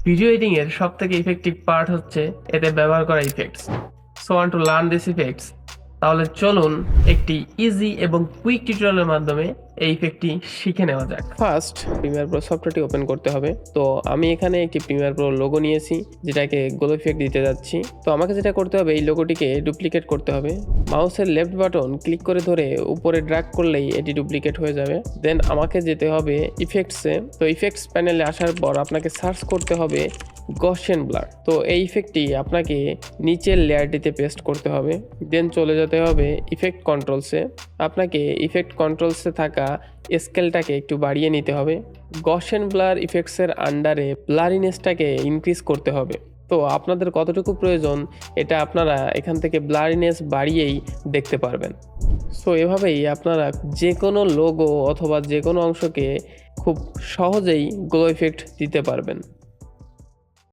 Video adding এর সবথেকে effective part হচ্ছে এতে ব্যবহার করা effects so want to learn this effects তাহলে চলুন একটি ইজি এবং কুইক টিউটোরিয়ালের মাধ্যমে এই ইফেক্টটি শিখে নেওয়া যাক। ফার্স্ট প্রিমিয়ার প্রো সফটওয়্যারটি ওপেন করতে হবে। তো আমি এখানে একটি প্রিমিয়ার প্রো লোগো নিয়েছি, যেটাকে গোল ইফেক্ট দিতে যাচ্ছি। তো আমাকে যেটা করতে হবে, এই লোগোটিকে ডুপ্লিকেট করতে হবে। মাউসের লেফট বাটন ক্লিক করে ধরে উপরে ড্র্যাগ করলেই এটি ডুপ্লিকেট হয়ে যাবে। দেন আমাকে যেতে হবে ইফেক্টসে তো ইফেক্টস প্যানেলে আসার পর আপনাকে সার্চ করতে হবে গসেন ব্লার তো এই ইফেক্টটি আপনাকে নিচের লেয়ারটিতে পেস্ট করতে হবে। দেন চলে যেতে হবে ইফেক্ট কন্ট্রোলসে আপনাকে ইফেক্ট কন্ট্রোলসে থাকা স্কেলটাকে একটু বাড়িয়ে নিতে হবে। গসেন ব্লার ইফেক্টসের আন্ডারে ব্লারিনেসটাকে ইনক্রিজ করতে হবে। তো আপনাদের কতটুকু প্রয়োজন, এটা আপনারা এখান থেকে ব্লারিনেস বাড়িয়েই দেখতে পারবেন। সো এভাবেই আপনারা যে কোনো লোগো অথবা যে কোনো অংশকে খুব সহজেই গ্লো ইফেক্ট দিতে পারবেন।